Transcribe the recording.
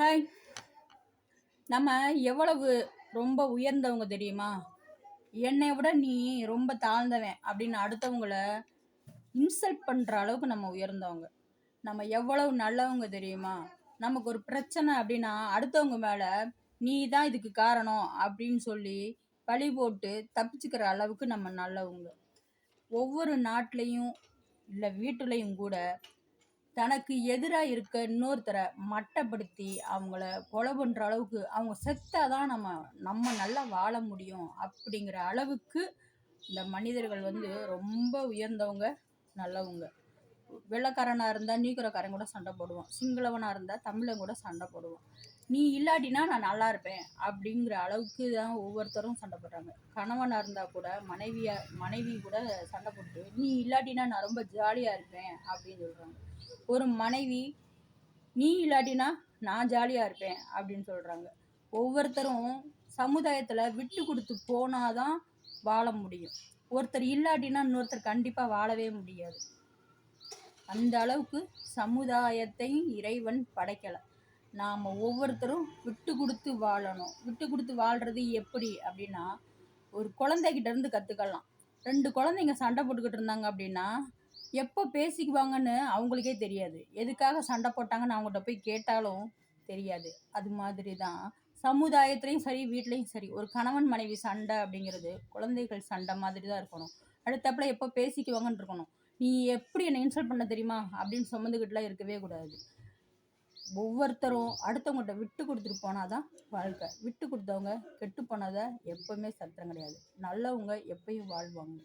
Hi நம்ம எவ்வளவு ரொம்ப உயர்ந்தவங்க தெரியுமா? என்னை விட நீ ரொம்ப தாழ்ந்தவன் அப்படின்னு அடுத்தவங்கள இன்சல்ட் பண்ணுற அளவுக்கு நம்ம உயர்ந்தவங்க. நம்ம எவ்வளவு நல்லவங்க தெரியுமா? நமக்கு ஒரு பிரச்சனை அப்படின்னா அடுத்தவங்க மேலே நீ தான் இதுக்கு காரணம் அப்படின்னு சொல்லி பழி போட்டு தப்பிச்சுக்கிற அளவுக்கு நம்ம நல்லவங்க. ஒவ்வொரு நாட்டிலையும் இல்லை வீட்டுலையும் கூட தனக்கு எதிராக இருக்க இன்னொருத்தரை மட்டப்படுத்தி அவங்கள கொலை பண்ணுற அளவுக்கு அவங்க செத்தாதான் நம்ம நம்ம நல்லா வாழ முடியும் அப்படிங்கிற அளவுக்கு இந்த மனிதர்கள் வந்து ரொம்ப உயர்ந்தவங்க நல்லவங்க. வெள்ளக்காரனாக இருந்தால் நீக்கிறக்காரன் கூட சண்டை போடுவோம் சிங்களவனாக இருந்தால் தமிழன் கூட சண்டை போடுவோம் நீ இல்லாட்டினா நான் நல்லா இருப்பேன் அப்படிங்கிற அளவுக்கு தான் ஒவ்வொருத்தரும் சண்டை போடுறாங்க. கணவனாக இருந்தால் கூட மனைவியா மனைவி கூட சண்டை போட்டு நீ இல்லாட்டினா நான் ரொம்ப ஜாலியாக இருப்பேன் அப்படின்னு சொல்கிறாங்க ஒரு மனைவி நீ இல்லாட்டினா நான் ஜாலியாக இருப்பேன் அப்படின்னு சொல்கிறாங்க ஒவ்வொருத்தரும் சமுதாயத்தில் விட்டு கொடுத்து போனால் தான் வாழ முடியும். ஒருத்தர் இல்லாட்டினா இன்னொருத்தர் கண்டிப்பாக வாழவே முடியாது. அந்த அளவுக்கு சமுதாயத்தையும் இறைவன் படைக்கலை. நாம் ஒவ்வொருத்தரும் விட்டு கொடுத்து வாழணும். விட்டு கொடுத்து வாழ்கிறது எப்படி அப்படின்னா ஒரு குழந்தைகிட்டேருந்து கற்றுக்கலாம் ரெண்டு குழந்தைங்க சண்டை போட்டுக்கிட்டு இருந்தாங்க அப்படின்னா எப்போ பேசிக்குவாங்கன்னு அவங்களுக்கே தெரியாது. எதுக்காக சண்டை போட்டாங்கன்னு அவங்கள்ட்ட போய் கேட்டாலும் தெரியாது. அது மாதிரி தான் சமுதாயத்துலேயும் சரி வீட்லேயும் சரி ஒரு கணவன் மனைவி சண்டை அப்படிங்கிறது குழந்தைகள் சண்டை மாதிரி தான் இருக்கணும். அடுத்தப்பில் எப்போ பேசிக்குவாங்கன்னு இருக்கணும். நீ எப்படி என்னை இன்சல்ட் பண்ண தெரியுமா? அப்படின்னு சுமந்துக்கிட்டுலாம் இருக்கவே கூடாது. ஒவ்வொருத்தரும் அடுத்தவங்கள்ட்ட விட்டு கொடுத்துட்டு போனால் தான் வாழ்க்கை. விட்டு கொடுத்தவங்க கெட்டு போனதை எப்போவுமே சத்தம் கிடையாது. நல்லவங்க எப்பயும் வாழ்வாங்க.